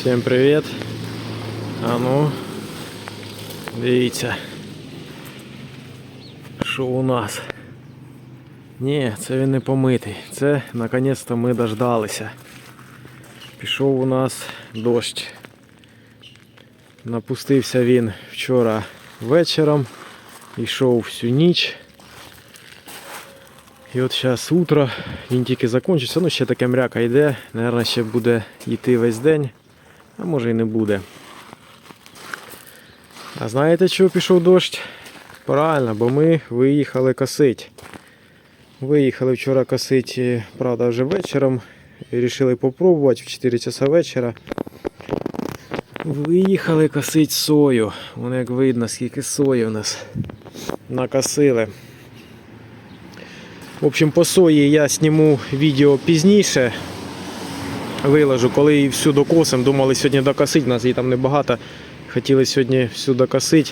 Всім привіт. А ну, дивіться. Що у нас? Ні, це він не помитий. Це наконець-то ми дождалися. Пішов у нас дощ. Напустився він вчора вечором. Йшов всю ніч. І от зараз утро, він тільки закінчиться, ну ще таке мряка йде, Наверно, ще буде йти весь день, а може і не буде. А знаєте, чого пішов дощ? Правильно, бо ми виїхали косить. Виїхали вчора косити, правда, вже вечором. Рішили попробувати в 4 часа вечора. Виїхали косити сою. Воно як видно, скільки сої у нас накосили. В общем, по сої я зніму відео пізніше. Виложу, коли її всю докосим. Думали сьогодні докосити, нас її там небагато. Хотіли сьогодні всю докосити.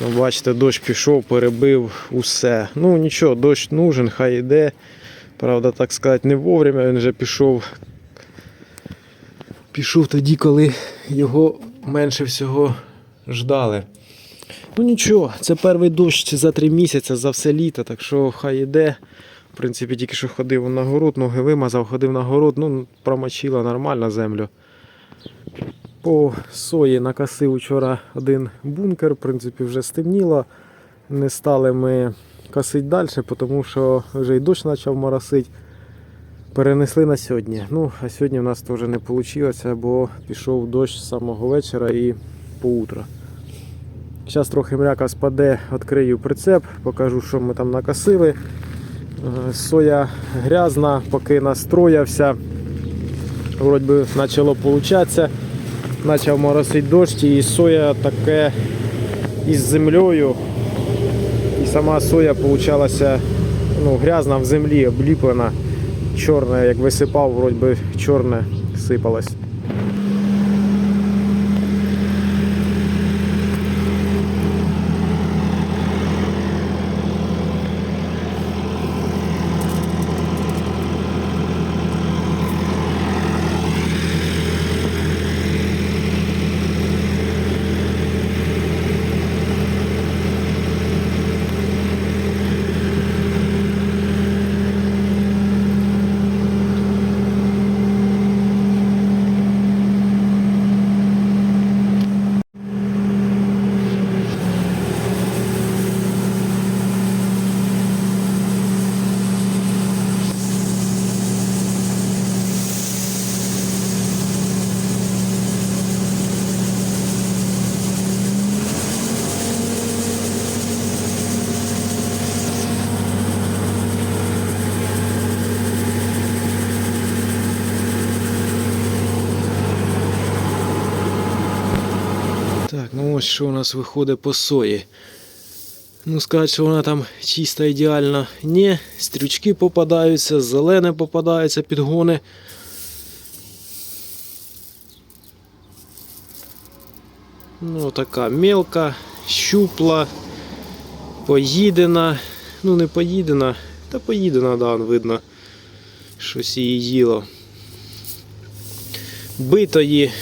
Ну, бачите, дощ пішов, перебив усе. Ну нічого, дощ нужен, хай йде. Правда, так сказати, не вовремя, він вже пішов. Пішов тоді, коли його менше всього ждали. Ну нічого, це перший дощ за три місяці, за все літо, так що хай іде. В принципі, тільки що ходив на город, ноги вимазав, ходив на город, ну, промочила нормально землю. По сої накосив вчора один бункер, в принципі, вже стемніло. Не стали ми косити далі, тому що вже й дощ почав моросити. Перенесли на сьогодні. Ну, а сьогодні в нас теж не вийшло, бо пішов дощ з самого вечора і по утро. Зараз трохи мряка спаде, відкрию прицеп, покажу, що ми там накосили. Е, Соя грязна, поки настроявся. Вроді би почало получатися. Почав моросити дощ і соя таке із землею. І сама соя получалася ну, грязна в землі, обліплена, чорна, як висипав, вроді би чорне сипалось. Так, ну що у нас виходить по сої. Ну, сказати, що вона там чиста ідеальна. Ні, стрючки попадаються, зелене попадаються, підгони. Ну, така мелка, щупла, поїдена. Ну, не поїдена, та поїдена, да, видно. Щось її їло. Битої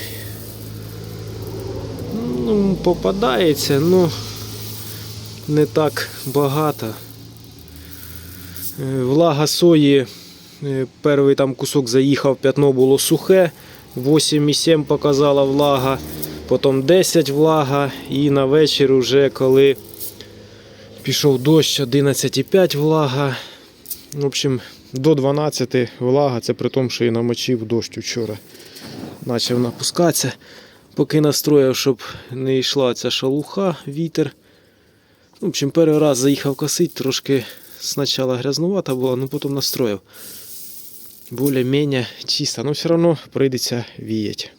Ну, попадається, ну не так багато. Е, Влага сої, е, перший там кусок заїхав, п'ятно було сухе, 8,7 показала влага, потім 10 влага і на вечір уже коли пішов дощ, 11,5 влага. В общем, до 12 влага, це при тому, що і намочив дощ вчора. Почав напускатися поки настроїв, щоб не йшла ця шалуха, вітер. В общем, перший раз заїхав косить, трошки спочатку грязнувата була, але потім настроїв. Более-менее чисто, але все одно прийдеться віяти.